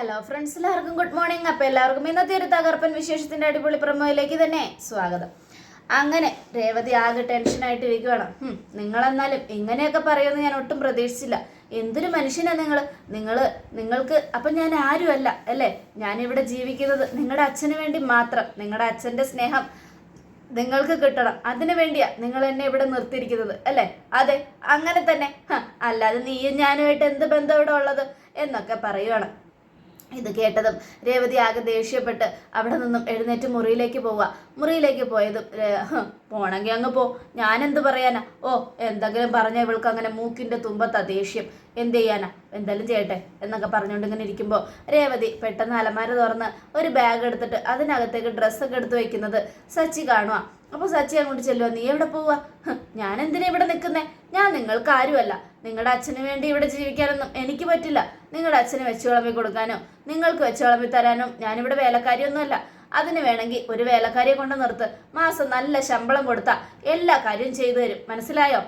Hello friends എല്ലാവർക്കും good morning അപ്പോൾ എല്ലാവർക്കും ഇന്നത്തെ ഒരു തകർപ്പൻ വിശേഷത്തിന്റെ അടിപൊളി പ്രമോയിലേക്ക് തന്നെ സ്വാഗതം. അങ്ങനെ രേവതി ആകെ ടെൻഷനായിട്ട് ഇരിക്കുകയാണ് ഹും, നിങ്ങളെന്നാലും ഇങ്ങനെയൊക്കെ പറയുമെന്ന് ഞാൻ ഒട്ടും പ്രതീക്ഷിച്ചില്ല. എന്തൊരു മനുഷ്യനാ നിങ്ങൾ നിങ്ങൾ നിങ്ങൾക്ക് അപ്പം ഞാൻ ആരുമല്ല അല്ലേ? ഞാനിവിടെ ജീവിക്കുന്നത് നിങ്ങളുടെ അച്ഛന് വേണ്ടി മാത്രം നിങ്ങളുടെ അച്ഛന്റെ സ്നേഹം നിങ്ങൾക്ക് കിട്ടണം. അതിനു വേണ്ടിയാ നിങ്ങൾ എന്നെ ഇവിടെ നിർത്തിയിരിക്കുന്നത് അല്ലേ? അതെ അങ്ങനെ തന്നെ. അല്ലാതെ നീയും ഞാനുമായിട്ട് എന്ത് ബന്ധം ഇവിടെ ഉള്ളത്? എന്നൊക്കെ പറയുവാണ്. ഇത് കേട്ടതും രേവതി ആകെ ദേഷ്യപ്പെട്ട് അവിടെ നിന്നും എഴുന്നേറ്റ് മുറിയിലേക്ക് പോവുക. മുറിയിലേക്ക് പോയതും പോണെങ്കിൽ അങ്ങ് പോ. ഞാനെന്ത് പറയാനാ? ഓ എന്തെങ്കിലും പറഞ്ഞ ഇവൾക്ക് അങ്ങനെ മൂക്കിന്റെ തുമ്പത്താ ദേഷ്യം. എന്ത് ചെയ്യാനാ? എന്തായാലും ചെയ്യട്ടെ എന്നൊക്കെ പറഞ്ഞുകൊണ്ട് ഇങ്ങനെ ഇരിക്കുമ്പോൾ രേവതി പെട്ടെന്ന് അലമാര തുറന്ന് ഒരു ബാഗ് എടുത്തിട്ട് അതിനകത്തേക്ക് ഡ്രസ്സൊക്കെ എടുത്ത് വയ്ക്കുന്നത് സച്ചി കാണുക അപ്പോൾ സച്ചി അങ്ങോട്ട് ചെല്ലുക നീ എവിടെ പോവുക ഞാൻ എന്തിനാ ഇവിടെ നിൽക്കുന്നേ? ഞാൻ നിങ്ങൾക്ക് ആരുമല്ല. നിങ്ങളുടെ അച്ഛന് വേണ്ടി ഇവിടെ ജീവിക്കാനൊന്നും എനിക്ക് പറ്റില്ല. നിങ്ങളുടെ അച്ഛന് വെച്ച് വിളമ്പി കൊടുക്കാനോ നിങ്ങൾക്ക് വെച്ച് വിളമ്പി തരാനോ ഞാനിവിടെ വേലക്കാരിയൊന്നുമല്ല. അതിന് വേണമെങ്കിൽ ഒരു വേലക്കാരിയെ കൊണ്ട് നിർത്ത്. മാസം നല്ല ശമ്പളം കൊടുത്താ എല്ലാ കാര്യവും ചെയ്തു തരും. മനസ്സിലായോ?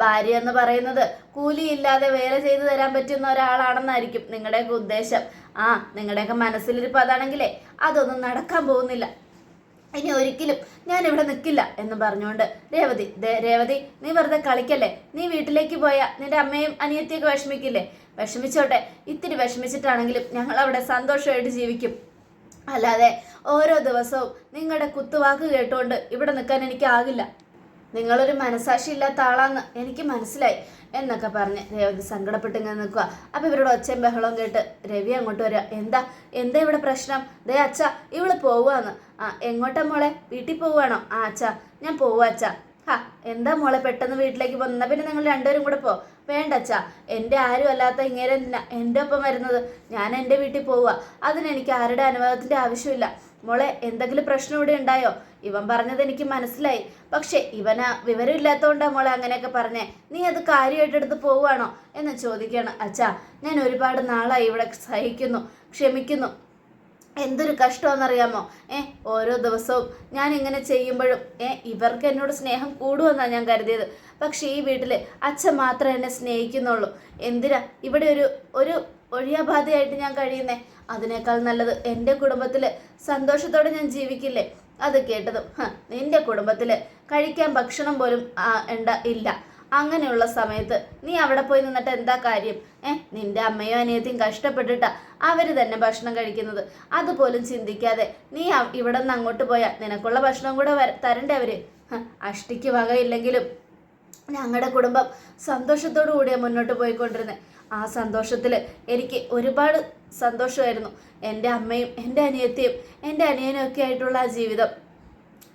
ഭാര്യ എന്ന് പറയുന്നത് കൂലിയില്ലാതെ വേല ചെയ്തു തരാൻ പറ്റുന്ന ഒരാളാണെന്നായിരിക്കും നിങ്ങളുടെയൊക്കെ ഉദ്ദേശം. ആ നിങ്ങളുടെയൊക്കെ മനസ്സിലിരിപ്പ് അതാണെങ്കിലേ അതൊന്നും നടക്കാൻ പോകുന്നില്ല. ഇനി ഒരിക്കലും ഞാൻ ഇവിടെ നിൽക്കില്ല എന്ന് പറഞ്ഞുകൊണ്ട് രേവതി രേവതി നീ വെറുതെ കളിക്കല്ലേ? നീ വീട്ടിലേക്ക് പോയാൽ നിന്റെ അമ്മയും അനിയത്തിയൊക്കെ വിഷമിക്കില്ലേ? വിഷമിച്ചോട്ടെ ഇത്തിരി വിഷമിച്ചിട്ടാണെങ്കിലും ഞങ്ങൾ അവിടെ സന്തോഷമായിട്ട് ജീവിക്കും. അല്ലാതെ ഓരോ ദിവസവും നിങ്ങളുടെ കുത്തുവാക്ക് കേട്ടുകൊണ്ട് ഇവിടെ നിൽക്കാൻ എനിക്കാകില്ല. നിങ്ങളൊരു മനസാക്ഷി ഇല്ലാത്ത ആളാന്ന് എനിക്ക് മനസ്സിലായി എന്നൊക്കെ പറഞ്ഞ് രേവതി സങ്കടപ്പെട്ട് ഇങ്ങനെ നിൽക്കുക അപ്പം ഇവരുടെ ഒച്ചയും ബഹളവും കേട്ട് രവി അങ്ങോട്ട് വരിക എന്താ? എന്താ ഇവിടെ പ്രശ്നം? ദേ അച്ഛ ഇവൾ പോവാന്ന് ആ എങ്ങോട്ടാ മോളെ? വീട്ടിൽ പോവുകയാണോ ആ അച്ഛ ഞാൻ പോവാ അച്ഛ. ഹാ എന്താ മോളെ പെട്ടെന്ന് വീട്ടിലേക്ക് പോകുന്ന പിന്നെ നിങ്ങൾ രണ്ടുപേരും കൂടെ പോ. വേണ്ട അച്ഛാ. എന്റെ ആരും അല്ലാത്ത ഇങ്ങനെ എന്റെ ഒപ്പം വരുന്നത് ഞാൻ എന്റെ വീട്ടിൽ പോവുക അതിന് എനിക്ക് ആരുടെ അനുവാദത്തിന്റെ ആവശ്യമില്ല. മോളെ എന്തെങ്കിലും പ്രശ്നം ഇവിടെ ഉണ്ടായോ? ഇവൻ പറഞ്ഞത് എനിക്ക് മനസ്സിലായി. പക്ഷെ ഇവന് വിവരമില്ലാത്തതുകൊണ്ടാ മോളെ അങ്ങനെയൊക്കെ പറഞ്ഞേ. നീ അത് കാര്യമായിട്ട് എടുത്ത് പോവുകയാണോ? എന്ന് ചോദിക്കുകയാണ്. അച്ഛാ ഞാൻ ഒരുപാട് നാളായി ഇവിടെ സഹിക്കുന്നു ക്ഷമിക്കുന്നു. എന്തൊരു കഷ്ടമെന്നറിയാമോ ഏ ഓരോ ദിവസവും ഞാൻ ഇങ്ങനെ ചെയ്യുമ്പോഴും ഏ ഇവർക്ക് എന്നോട് സ്നേഹം കൂടുമെന്നാണ് ഞാൻ കരുതിയത്. പക്ഷേ ഈ വീട്ടിൽ അച്ഛൻ മാത്രമേ എന്നെ സ്നേഹിക്കുന്നുള്ളൂ. എന്തിനാ ഇവിടെ ഒരു ഒരു ഒഴിയാബാധയായിട്ട് ഞാൻ കഴിയുന്നേ? അതിനേക്കാൾ നല്ലത് എന്റെ കുടുംബത്തിൽ സന്തോഷത്തോടെ ഞാൻ ജീവിക്കില്ലേ? അത് കേട്ടതും നിന്റെ കുടുംബത്തിൽ കഴിക്കാൻ ഭക്ഷണം പോലും ഉണ്ട ഇല്ല. അങ്ങനെയുള്ള സമയത്ത് നീ അവിടെ പോയി നിന്നിട്ട് എന്താ കാര്യം? ഏ നിന്റെ അമ്മയോ അനിയത്തിയും കഷ്ടപ്പെട്ടിട്ടാ അവർ തന്നെ ഭക്ഷണം കഴിക്കുന്നത്. അതുപോലും ചിന്തിക്കാതെ നീ ഇവിടെ നിന്ന് അങ്ങോട്ട് പോയാൽ നിനക്കുള്ള ഭക്ഷണം കൂടെ വര- തരണ്ടേ അവർ? അഷ്ടിക്ക് വകയില്ലെങ്കിലും ഞങ്ങളുടെ കുടുംബം സന്തോഷത്തോടു കൂടിയാണ് മുന്നോട്ട് പോയിക്കൊണ്ടിരുന്നത് ആ സന്തോഷത്തിൽ എനിക്ക് ഒരുപാട് സന്തോഷമായിരുന്നു. എന്റെ അമ്മയും എന്റെ അനിയത്തിയും എന്റെ അനിയനും ഒക്കെ ആയിട്ടുള്ള ആ ജീവിതം.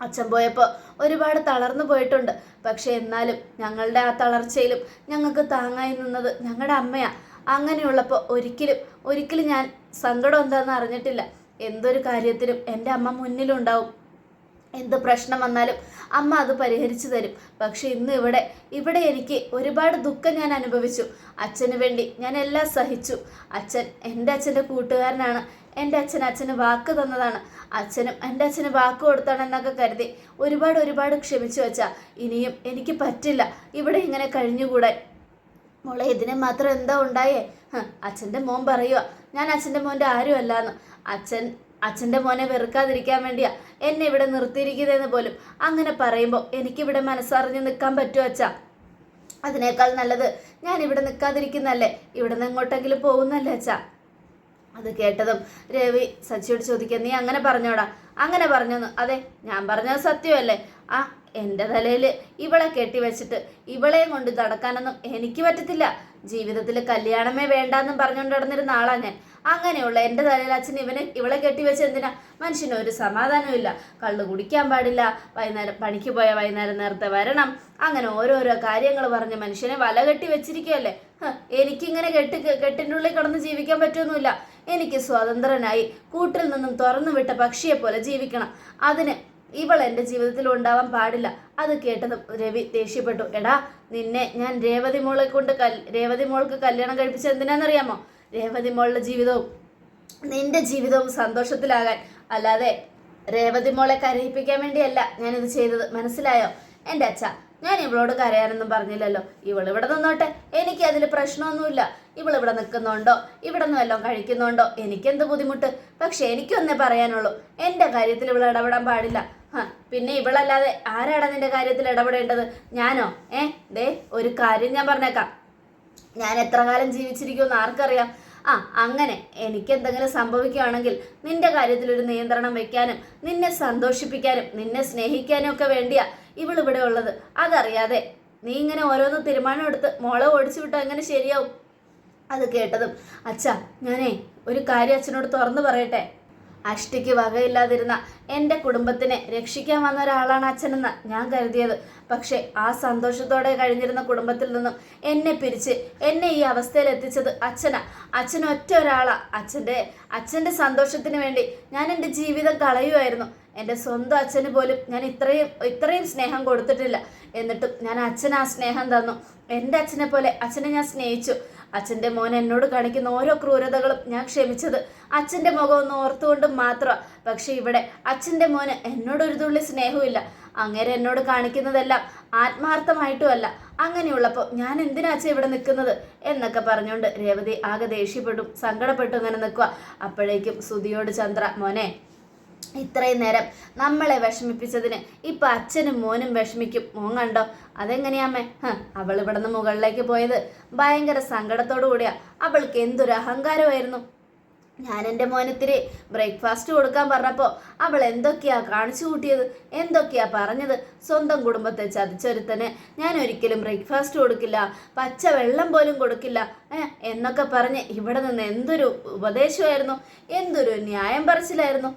അച്ഛൻ പോയപ്പോൾ ഒരുപാട് തളർന്നു പോയിട്ടുണ്ട്. പക്ഷേ എന്നാലും ഞങ്ങളുടെ ആ തളർച്ചയിലും ഞങ്ങൾക്ക് താങ്ങായി നിന്നത് ഞങ്ങളുടെ അമ്മയാണ് അങ്ങനെയുള്ളപ്പോൾ ഒരിക്കലും ഒരിക്കലും ഞാൻ സങ്കടം എന്താണെന്ന് അറിഞ്ഞിട്ടില്ല. എന്തൊരു കാര്യത്തിലും എന്റെ അമ്മ മുന്നിലുണ്ടാവും. എന്ത് പ്രശ്നം വന്നാലും അമ്മ അത് പരിഹരിച്ചു തരും. പക്ഷെ ഇന്ന് ഇവിടെ ഇവിടെ എനിക്ക് ഒരുപാട് ദുഃഖം ഞാൻ അനുഭവിച്ചു. അച്ഛന് വേണ്ടി ഞാൻ എല്ലാം സഹിച്ചു. അച്ഛൻ എന്റെ അച്ഛന്റെ കൂട്ടുകാരനാണ്. എന്റെ അച്ഛൻ അച്ഛന് വാക്ക് തന്നതാണ്. അച്ഛനും എന്റെ അച്ഛന് വാക്ക് കൊടുത്താണ് എന്നൊക്കെ കരുതി ഒരുപാട് ഒരുപാട് ക്ഷമിച്ചു വെച്ചാ ഇനിയും എനിക്ക് പറ്റില്ല. ഇവിടെ ഇങ്ങനെ കഴിഞ്ഞുകൂടാൻ. മോളെ ഇതിനെ മാത്രം എന്താ ഉണ്ടായേ? അച്ഛന്റെ മോൻ പറയുക ഞാൻ അച്ഛന്റെ മോന്റെ ആരുമല്ലാന്ന്. അച്ഛൻ അച്ഛന്റെ മോനെ വെറുക്കാതിരിക്കാൻ വേണ്ടിയാ എന്നെ ഇവിടെ നിർത്തിയിരിക്കുന്നതെന്ന് പോലും. അങ്ങനെ പറയുമ്പോൾ എനിക്കിവിടെ മനസ്സറിഞ്ഞ് നിൽക്കാൻ പറ്റുമോ അച്ഛാ? അതിനേക്കാൾ നല്ലത് ഞാൻ ഇവിടെ നിൽക്കാതിരിക്കുന്നല്ലേ ഇവിടെ നിന്ന് എങ്ങോട്ടെങ്കിലും പോകുന്നല്ലേ അച്ഛാ? അത് കേട്ടതും രവി സച്ചിയോട് ചോദിക്കുക നീ അങ്ങനെ പറഞ്ഞോടാ? അങ്ങനെ പറഞ്ഞോന്ന്. അതെ ഞാൻ പറഞ്ഞത് സത്യമല്ലേ? ആ എന്റെ തലയിൽ ഇവളെ കെട്ടിവെച്ചിട്ട് ഇവളെയും കൊണ്ട് നടക്കാനൊന്നും എനിക്ക് പറ്റത്തില്ല. ജീവിതത്തിൽ കല്യാണമേ വേണ്ടെന്നും പറഞ്ഞുകൊണ്ട് നടന്നിരുന്ന ആളാണ് ഞാൻ. അങ്ങനെയുള്ള എന്റെ തലയിൽ അച്ഛൻ ഇവനെ ഇവളെ കെട്ടിവെച്ച് എന്തിനാ? മനുഷ്യന് ഒരു സമാധാനമില്ല കള്ളു കുടിക്കാൻ പാടില്ല. വൈകുന്നേരം പണിക്ക് പോയ വൈകുന്നേരം നേരത്തെ വരണം. അങ്ങനെ ഓരോരോ കാര്യങ്ങൾ പറഞ്ഞ് മനുഷ്യനെ വല കെട്ടി വെച്ചിരിക്കുകയല്ലേ? എനിക്കിങ്ങനെ കെട്ട് കെട്ടിന്റെ ഉള്ളിൽ കിടന്ന് ജീവിക്കാൻ പറ്റുമൊന്നുമില്ല എനിക്ക് സ്വതന്ത്രനായി കൂട്ടിൽ നിന്നും തുറന്നു വിട്ട പക്ഷിയെ പോലെ ജീവിക്കണം. അതിന് ഇവൾ എന്റെ ജീവിതത്തിൽ ഉണ്ടാവാൻ പാടില്ല. അത് കേട്ടതും രവി ദേഷ്യപ്പെട്ടു. എടാ നിന്നെ ഞാൻ രേവതി മോളെ കൊണ്ട് കൽ രേവതി മോൾക്ക് കല്യാണം കഴിപ്പിച്ച എന്തിനാണെന്നറിയാമോ? രേവതി മോളുടെ ജീവിതവും നിന്റെ ജീവിതവും സന്തോഷത്തിലാകാൻ. അല്ലാതെ രേവതി മോളെ കരയിപ്പിക്കാൻ വേണ്ടിയല്ല ഞാനിത് ചെയ്തത്. മനസ്സിലായോ? എന്റെ അച്ഛ ഞാൻ ഇവളോട് കരയാനൊന്നും പറഞ്ഞില്ലല്ലോ. ഇവൾ ഇവിടെ നിന്നോട്ടെ. എനിക്ക് അതിൽ പ്രശ്നമൊന്നുമില്ല. ഇവൾ നിൽക്കുന്നുണ്ടോ? ഇവിടെ നിന്ന് വല്ലതും കഴിക്കുന്നുണ്ടോ? എനിക്കെന്ത് ബുദ്ധിമുട്ട്? പക്ഷെ എനിക്കൊന്നേ പറയാനുള്ളൂ. എന്റെ കാര്യത്തിൽ ഇവൾ ഇടപെടാൻ പാടില്ല. പിന്നെ ഇവളല്ലാതെ ആരാടാ നിന്റെ കാര്യത്തിൽ ഇടപെടേണ്ടത്? ഞാനോ? ഏ ദേ ഒരു കാര്യം ഞാൻ പറഞ്ഞേക്കാം. ഞാൻ എത്ര കാലം ജീവിച്ചിരിക്കുമെന്ന് ആർക്കറിയാം? ആ അങ്ങനെ എനിക്ക് എന്തെങ്കിലും സംഭവിക്കുകയാണെങ്കിൽ നിന്റെ കാര്യത്തിൽ ഒരു നിയന്ത്രണം വെക്കാനും നിന്നെ സന്തോഷിപ്പിക്കാനും നിന്നെ സ്നേഹിക്കാനും ഒക്കെ വേണ്ടിയാ ഇവളിവിടെ ഉള്ളത്. അതറിയാതെ നീ ഇങ്ങനെ ഓരോന്ന് തീരുമാനം എടുത്ത് മോളെ ഓടിച്ചു വിട്ടാൽ എങ്ങനെ ശരിയാവും? അത് കേട്ടതും അച്ഛാ ഞാനേ ഒരു കാര്യം അച്ഛനോട് തുറന്നു പറയട്ടെ. അഷ്ടിക്ക് വകയില്ലാതിരുന്ന എന്റെ കുടുംബത്തിനെ രക്ഷിക്കാൻ വന്ന ഒരാളാണ് അച്ഛനെന്ന് ഞാൻ കരുതിയത്. പക്ഷേ ആ സന്തോഷത്തോടെ കഴിഞ്ഞിരുന്ന കുടുംബത്തിൽ നിന്നും എന്നെ പിരിച്ച് എന്നെ ഈ അവസ്ഥയിൽ എത്തിച്ചത് അച്ഛനാ. അച്ഛൻ ഒറ്റ ഒരാളാ. അച്ഛന്റെ അച്ഛന്റെ സന്തോഷത്തിന് വേണ്ടി ഞാൻ എന്റെ ജീവിതം കളയുമായിരുന്നു എന്റെ സ്വന്തം അച്ഛന് പോലും ഞാൻ ഇത്രയും ഇത്രയും സ്നേഹം കൊടുത്തിട്ടില്ല. എന്നിട്ടും ഞാൻ അച്ഛൻ ആ സ്നേഹം തന്നു. എന്റെ അച്ഛനെ പോലെ അച്ഛനെ ഞാൻ സ്നേഹിച്ചു. അച്ഛന്റെ മോൻ എന്നോട് കാണിക്കുന്ന ഓരോ ക്രൂരതകളും ഞാൻ ക്ഷമിച്ചത്. അച്ഛന്റെ മുഖം ഒന്ന് ഓർത്തുകൊണ്ട് മാത്രം. പക്ഷേ ഇവിടെ അച്ഛന്റെ മോന് എന്നോടൊരു തുള്ളി സ്നേഹമില്ല അങ്ങനെ എന്നോട് കാണിക്കുന്നതെല്ലാം ആത്മാർത്ഥമായിട്ടുമല്ല. അങ്ങനെയുള്ളപ്പോൾ ഞാൻ എന്തിനാ അച്ഛൻ ഇവിടെ നിൽക്കുന്നത്? എന്നൊക്കെ പറഞ്ഞുകൊണ്ട് രേവതി ആകെ ദേഷ്യപ്പെടും സങ്കടപ്പെട്ടു ഇങ്ങനെ നിൽക്കുക. അപ്പോഴേക്കും സുതിയോട് ചന്ദ്ര മോനെ ഇത്രയും നേരം നമ്മളെ വിഷമിപ്പിച്ചതിന് ഇപ്പൊ അച്ഛനും മോനും വിഷമിക്കും. മോൻ കണ്ടോ? അതെങ്ങനെയാമ്മേ അവൾ ഇവിടുന്ന് മുകളിലേക്ക് പോയത്. ഭയങ്കര സങ്കടത്തോടു കൂടിയാ അവൾക്ക് എന്തൊരു അഹങ്കാരമായിരുന്നു. ഞാൻ എന്റെ മോനത്തിരി ബ്രേക്ക്ഫാസ്റ്റ് കൊടുക്കാൻ പറഞ്ഞപ്പോൾ അവൾ എന്തൊക്കെയാ കാണിച്ചു കൂട്ടിയത്? എന്തൊക്കെയാ പറഞ്ഞത്? സ്വന്തം കുടുംബത്തെ ചതിച്ചൊരുത്തന് ഞാൻ ഒരിക്കലും ബ്രേക്ക്ഫാസ്റ്റ് കൊടുക്കില്ല. പച്ച വെള്ളം പോലും കൊടുക്കില്ല. എന്നൊക്കെ പറഞ്ഞ് ഇവിടെ നിന്ന് എന്തൊരു ഉപദേശമായിരുന്നു. എന്തൊരു ന്യായം പറച്ചിലായിരുന്നു.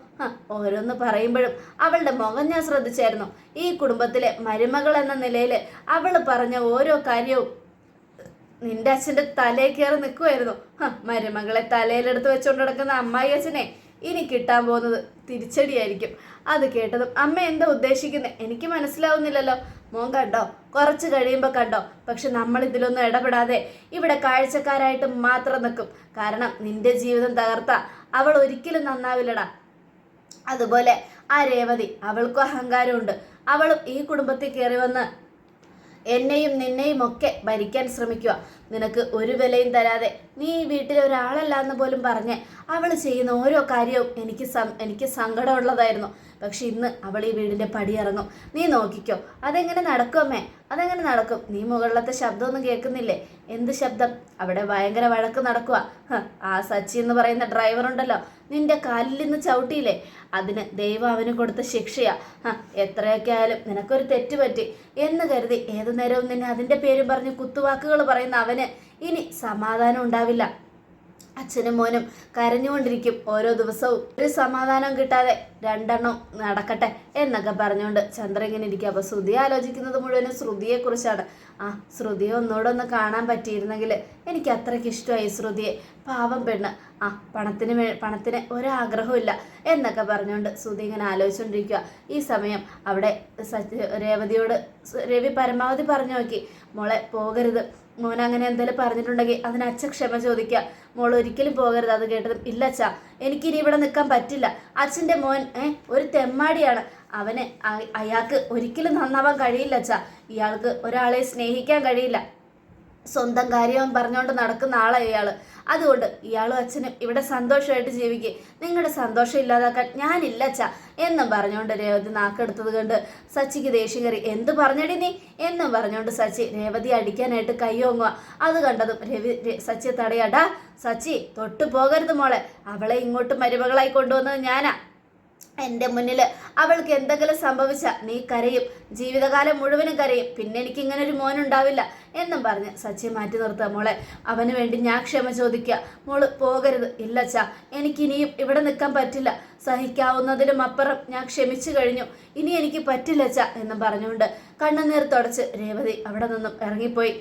ഓരോന്ന് പറയുമ്പോഴും അവളുടെ മുഖം ഞാൻ ശ്രദ്ധിച്ചായിരുന്നു. ഈ കുടുംബത്തിലെ മരുമകൾ എന്ന നിലയിൽ അവൾ പറഞ്ഞ ഓരോ കാര്യവും നിന്റെ അച്ഛന്റെ തലയിൽ കയറി നിൽക്കുമായിരുന്നു മരുമകളെ തലയിലെടുത്ത് വെച്ചുകൊണ്ട് നടക്കുന്ന അമ്മായി അച്ഛനെ ഇനി കിട്ടാൻ പോകുന്നത് തിരിച്ചടിയായിരിക്കും. അത് കേട്ടതും അമ്മ എന്താ ഉദ്ദേശിക്കുന്നത് എനിക്ക് മനസ്സിലാവുന്നില്ലല്ലോ. മോൻ കണ്ടോ? കുറച്ച് കഴിയുമ്പോൾ കണ്ടോ? പക്ഷെ നമ്മൾ ഇതിലൊന്നും ഇടപെടാതെ ഇവിടെ കാഴ്ചക്കാരായിട്ട് മാത്രം നിൽക്കും. കാരണം നിന്റെ ജീവിതം തകർത്ത. അവൾ ഒരിക്കലും നന്നാവില്ലടാ. അതുപോലെ ആ രേവതി അവൾക്കും അഹങ്കാരമുണ്ട്. അവളും ഈ കുടുംബത്തിൽ കയറി വന്ന് എന്നെയും നിന്നെയും ഒക്കെ ഭരിക്കാൻ ശ്രമിക്കുക. നിനക്ക് ഒരു വിലയും തരാതെ നീ ഈ വീട്ടിലെ ഒരാളല്ലാന്ന് പോലും പറഞ്ഞ് അവൾ ചെയ്യുന്ന ഓരോ കാര്യവും എനിക്ക് എനിക്ക് സങ്കടമുള്ളതായിരുന്നു. പക്ഷെ ഇന്ന് അവൾ ഈ വീടിന്റെ പടിയിറങ്ങും നീ നോക്കിക്കോ അതെങ്ങനെ നടക്കും അമ്മേ? അതെങ്ങനെ നടക്കും? നീ മുകളിലത്തെ ശബ്ദമൊന്നും കേൾക്കുന്നില്ലേ? എന്ത് ശബ്ദം? അവിടെ ഭയങ്കര വഴക്ക് നടക്കുക ആ സച്ചി എന്ന് പറയുന്ന ഡ്രൈവർ ഉണ്ടല്ലോ നിന്റെ കാലിൽ നിന്ന് ചവിട്ടിയില്ലേ? അതിന് ദൈവം അവന് കൊടുത്ത ശിക്ഷയാ. എത്രയൊക്കെ ആയാലും നിനക്കൊരു തെറ്റ് പറ്റി എന്ന് കരുതി ഏതു നേരവും നിന്നെ അതിന്റെ പേരും പറഞ്ഞ് കുത്തുവാക്കുകൾ പറയുന്ന അവന് ഇനി സമാധാനം ഉണ്ടാവില്ല. അച്ഛനും മോനും കരഞ്ഞുകൊണ്ടിരിക്കും ഓരോ ദിവസവും. ഒരു സമാധാനം കിട്ടാതെ രണ്ടെണ്ണം നടക്കട്ടെ എന്നൊക്കെ പറഞ്ഞുകൊണ്ട് ചന്ദ്രൻ ഇങ്ങനെ ഇരിക്കുക. അപ്പോൾ ശ്രുതി ആലോചിക്കുന്നത് മുഴുവനും ശ്രുതിയെ കുറിച്ചാണ് ആ ശ്രുതിയെ ഒന്നുകൂടെ ഒന്ന് കാണാൻ പറ്റിയിരുന്നെങ്കിൽ എനിക്ക് അത്രയ്ക്ക് ഇഷ്ടമായി ശ്രുതിയെ. പാവം പെണ്ണ്. ആ പണത്തിന് പണത്തിന് ഒരാഗ്രഹമില്ല എന്നൊക്കെ പറഞ്ഞുകൊണ്ട് ശ്രുതി ഇങ്ങനെ ആലോചിച്ചുകൊണ്ടിരിക്കുക ഈ സമയം അവിടെ സത്യ രേവതിയോട് രവി പരമാവധി പറഞ്ഞു നോക്കി. മോളെ പോകരുത്. മോൻ അങ്ങനെ എന്തെങ്കിലും പറഞ്ഞിട്ടുണ്ടെങ്കിൽ അതിന് അച്ഛ ക്ഷമ ചോദിക്കുക മോൾ ഒരിക്കലും പോകരുത്. അത് കേട്ടതും ഇല്ല അച്ഛാ. എനിക്കിനി ഇവിടെ നിൽക്കാൻ പറ്റില്ല. അച്ഛന്റെ മോൻ ഒരു തെമ്മാടിയാണ്. അവന് അയാൾക്ക് ഒരിക്കലും നന്നാവാൻ കഴിയില്ല അച്ഛാ. ഇയാൾക്ക് ഒരാളെ സ്നേഹിക്കാൻ കഴിയില്ല. സ്വന്തം കാര്യം പറഞ്ഞുകൊണ്ട് നടക്കുന്ന ആളാണ് ഇയാൾ അതുകൊണ്ട് ഇയാളും അച്ഛനും ഇവിടെ സന്തോഷമായിട്ട് ജീവിക്കുക നിങ്ങളുടെ സന്തോഷം ഇല്ലാതാക്കാൻ ഞാനില്ല അച്ഛ എന്നും പറഞ്ഞുകൊണ്ട് രേവതി നാക്കെടുത്തത് കണ്ട് സച്ചിക്ക് ദേഷ്യം കയറി എന്ത് പറഞ്ഞടി നീ? എന്നും പറഞ്ഞുകൊണ്ട് സച്ചി രേവതി അടിക്കാനായിട്ട് കയ്യോങ്ങുക അത് കണ്ടതും രവി സച്ചിയെ തടയാടാ സച്ചി തൊട്ടു പോകരുത് മോളെ. അവളെ ഇങ്ങോട്ട് മരുമകളായി കൊണ്ടുവന്നത് ഞാനാ. എന്റെ മുന്നിൽ അവൾക്ക് എന്തെങ്കിലും സംഭവിച്ച നീ കരയും. ജീവിതകാലം മുഴുവനും കരയും. പിന്നെ എനിക്ക് ഇങ്ങനെ ഒരു മോനുണ്ടാവില്ല എന്നും പറഞ്ഞ് സച്ചി മാറ്റി നിർത്തുക മോളെ. അവന് വേണ്ടി ഞാൻ ക്ഷമ ചോദിക്കുക. മോൾ പോകരുത്. ഇല്ലച്ചാ എനിക്കിനിയും ഇവിടെ നിൽക്കാൻ പറ്റില്ല. സഹിക്കാവുന്നതിലും അപ്പുറം ഞാൻ ക്ഷമിച്ചു കഴിഞ്ഞു. ഇനി എനിക്ക് പറ്റില്ല പറ്റില്ലച്ചാ എന്നും പറഞ്ഞുകൊണ്ട് കണ്ണുനീർ തുടച്ച് രേവതി അവിടെ നിന്നും ഇറങ്ങിപ്പോയി.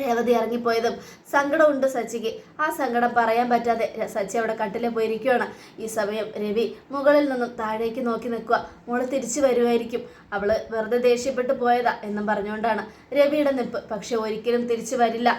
രേവതി ഇറങ്ങിപ്പോയതും സങ്കടമുണ്ട് സച്ചിക്ക്. ആ സങ്കടം പറയാൻ പറ്റാതെ സച്ചി അവിടെ കട്ടിലെ പോയിരിക്കുകയാണ്. ഈ സമയം രവി മുകളിൽ നിന്നും താഴേക്ക് നോക്കി നിൽക്കുക. മോൾ തിരിച്ചു വരുമായിരിക്കും. അവൾ വെറുതെ ദേഷ്യപ്പെട്ടു പോയതാ എന്നും പറഞ്ഞുകൊണ്ടാണ് രവിയുടെ നിപ്പ് പക്ഷെ ഒരിക്കലും തിരിച്ചു വരില്ല.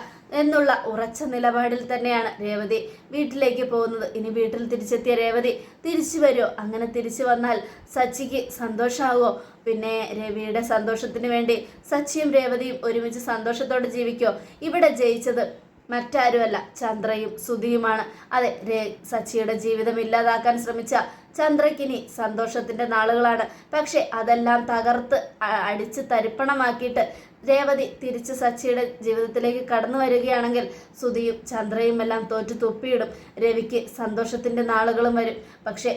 എന്നുള്ള ഉറച്ച നിലപാടിൽ തന്നെയാണ് രേവതി. വീട്ടിലേക്ക് പോകുന്നത്. ഇനി വീട്ടിൽ തിരിച്ചെത്തിയ രേവതി തിരിച്ചു വരുമോ? അങ്ങനെ തിരിച്ചു വന്നാൽ സച്ചിക്ക് സന്തോഷമാകുമോ പിന്നെ രവിയുടെ സന്തോഷത്തിന് വേണ്ടി സച്ചിയും രേവതിയും ഒരുമിച്ച് സന്തോഷത്തോടെ ജീവിക്കോ ഇവിടെ ജയിച്ചത് മറ്റാരുമല്ല ചന്ദ്രയും സുധിയുമാണ്. അതെ രേ സച്ചിയുടെ ജീവിതം ഇല്ലാതാക്കാൻ ശ്രമിച്ച ചന്ദ്രക്കിനി സന്തോഷത്തിന്റെ നാളുകളാണ്. പക്ഷെ അതെല്ലാം തകർത്ത് അടിച്ച് തരിപ്പണമാക്കിയിട്ട് രേവതി തിരിച്ച് സച്ചിയുടെ ജീവിതത്തിലേക്ക് കടന്നു വരികയാണെങ്കിൽ സുധിയും ചന്ദ്രയും എല്ലാം തോറ്റു തുപ്പിയിടും. രവിക്ക് സന്തോഷത്തിന്റെ നാളുകളും വരും. പക്ഷേ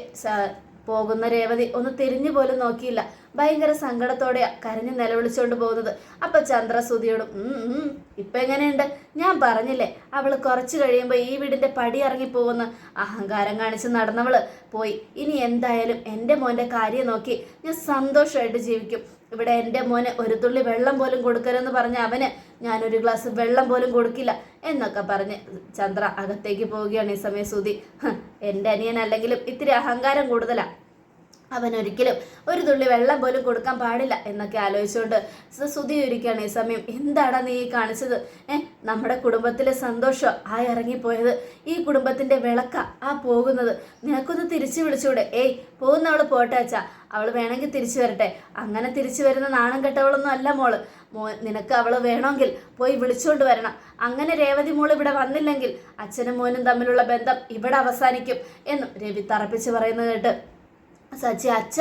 പോകുന്ന രേവതി ഒന്ന് തിരിഞ്ഞു പോലും നോക്കിയില്ല. ഭയങ്കര സങ്കടത്തോടെ കരഞ്ഞു നിലവിളിച്ചുകൊണ്ട് പോകുന്നത്. അപ്പൊ ചന്ദ്ര സുധിയോടും "ഉം, ഉം, ഇപ്പൊ എങ്ങനെയുണ്ട്? ഞാൻ പറഞ്ഞില്ലേ അവൾ കുറച്ചു കഴിയുമ്പോൾ ഈ വീടിന്റെ പടി ഇറങ്ങി പോകുന്ന അഹങ്കാരം കാണിച്ച് നടന്നവൾ പോയി. ഇനി എന്തായാലും എന്റെ മോന്റെ കാര്യം നോക്കി ഞാൻ സന്തോഷമായിട്ട് ജീവിക്കും. ഇവിടെ എന്റെ മോനെ ഒരു തുള്ളി വെള്ളം പോലും കൊടുക്കരുതെന്ന് പറഞ്ഞ അവന് ഞാനൊരു ഗ്ലാസ് വെള്ളം പോലും കൊടുക്കില്ല എന്നൊക്കെ പറഞ്ഞ് ചന്ദ്ര അകത്തേക്ക് പോവുകയാണ് ഈ സമയം സുതി എന്റെ അനിയൻ അല്ലെങ്കിലും ഇത്തിരി അഹങ്കാരം കൂടുതലാ. അവൻ ഒരിക്കലും ഒരു തുള്ളി വെള്ളം പോലും കൊടുക്കാൻ പാടില്ല എന്നൊക്കെ ആലോചിച്ചുകൊണ്ട് സ- സുധി ഒരുക്കുകയാണ് ഈ സമയം. എന്താടാ നീ കാണിച്ചത്? ഏ നമ്മുടെ കുടുംബത്തിലെ സന്തോഷം? ആ ഇറങ്ങിപ്പോയത്. ഈ കുടുംബത്തിന്റെ വിളക്ക. ആ പോകുന്നത്. നിനക്കൊന്ന് തിരിച്ചു വിളിച്ചൂടെ? ഏയ് പോകുന്നവൾ പോട്ടെ അച്ഛാ. അവൾ വേണമെങ്കിൽ തിരിച്ചു വരട്ടെ. അങ്ങനെ തിരിച്ചു വരുന്ന നാണം കെട്ടവളൊന്നും അല്ല മോൾ. മോ നിനക്ക് അവൾ വേണമെങ്കിൽ പോയി വിളിച്ചുകൊണ്ട് വരണം. അങ്ങനെ രേവതി മോൾ ഇവിടെ വന്നില്ലെങ്കിൽ അച്ഛനും മോനും തമ്മിലുള്ള ബന്ധം ഇവിടെ അവസാനിക്കും എന്നും രവി തറപ്പിച്ച് പറയുന്നത് കേട്ട് സച്ചി അച്ഛ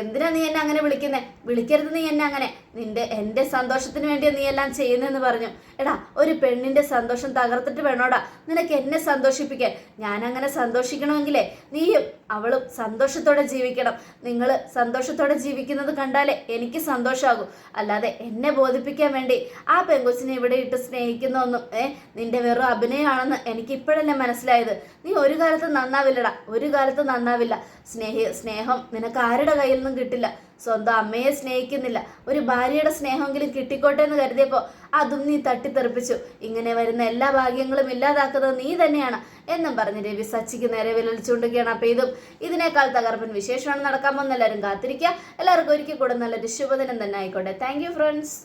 എന്തിനാ നീ എന്നെ അങ്ങനെ വിളിക്കുന്നത് വിളിക്കരുത് നീ എന്നെ അങ്ങനെ. നിന്റെ എന്റെ സന്തോഷത്തിന് വേണ്ടിയാ നീ എല്ലാം ചെയ്യുന്നതെന്ന് പറഞ്ഞു. എടാ ഒരു പെണ്ണിന്റെ സന്തോഷം തകർത്തിട്ട് വേണോടാ? നിനക്ക് എന്നെ സന്തോഷിപ്പിക്കാൻ. ഞാൻ അങ്ങനെ സന്തോഷിക്കണമെങ്കിലേ നീയും അവളും സന്തോഷത്തോടെ ജീവിക്കണം. നിങ്ങൾ സന്തോഷത്തോടെ ജീവിക്കുന്നത് കണ്ടാലേ എനിക്ക് സന്തോഷമാകും അല്ലാതെ എന്നെ ബോധിപ്പിക്കാൻ വേണ്ടി ആ പെങ്കൊച്ചിനെ ഇവിടെ ഇട്ട് സ്നേഹിക്കുന്നൊന്നും ഏ നിന്റെ വെറും അഭിനയമാണെന്ന് എനിക്ക് ഇപ്പോഴല്ലേ മനസ്സിലായത്. നീ ഒരു കാലത്ത് നന്നാവില്ലടാ. ഒരു കാലത്ത് നന്നാവില്ല. സ്നേഹി സ്നേഹം നിനക്ക് ആരുടെ കയ്യിൽ നിന്നും കിട്ടില്ല. സ്വന്തം അമ്മയെ സ്നേഹിക്കുന്നില്ല. ഒരു ഭാര്യയുടെ സ്നേഹമെങ്കിലും കിട്ടിക്കോട്ടെ എന്ന് കരുതിയപ്പോൾ അതും നീ തട്ടിത്തെറിപ്പിച്ചു. ഇങ്ങനെ വരുന്ന എല്ലാ ഭാഗ്യങ്ങളും ഇല്ലാതാക്കുന്നത് നീ തന്നെയാണ് എന്നും പറഞ്ഞ് രവി സച്ചിക്ക് നേരെ വിലലിച്ചുകൊണ്ടിരിക്കുകയാണ് അപ്പോൾ ഇതും. ഇതിനേക്കാൾ തകർപ്പൻ വിശേഷമാണ് നടക്കാൻ പോകുന്ന എല്ലാവരും കാത്തിരിക്കുക. എല്ലാവർക്കും ഒരിക്കൽ കൂടെ നല്ലൊരു ശുഭദിനം തന്നെ ആയിക്കോട്ടെ. Thank friends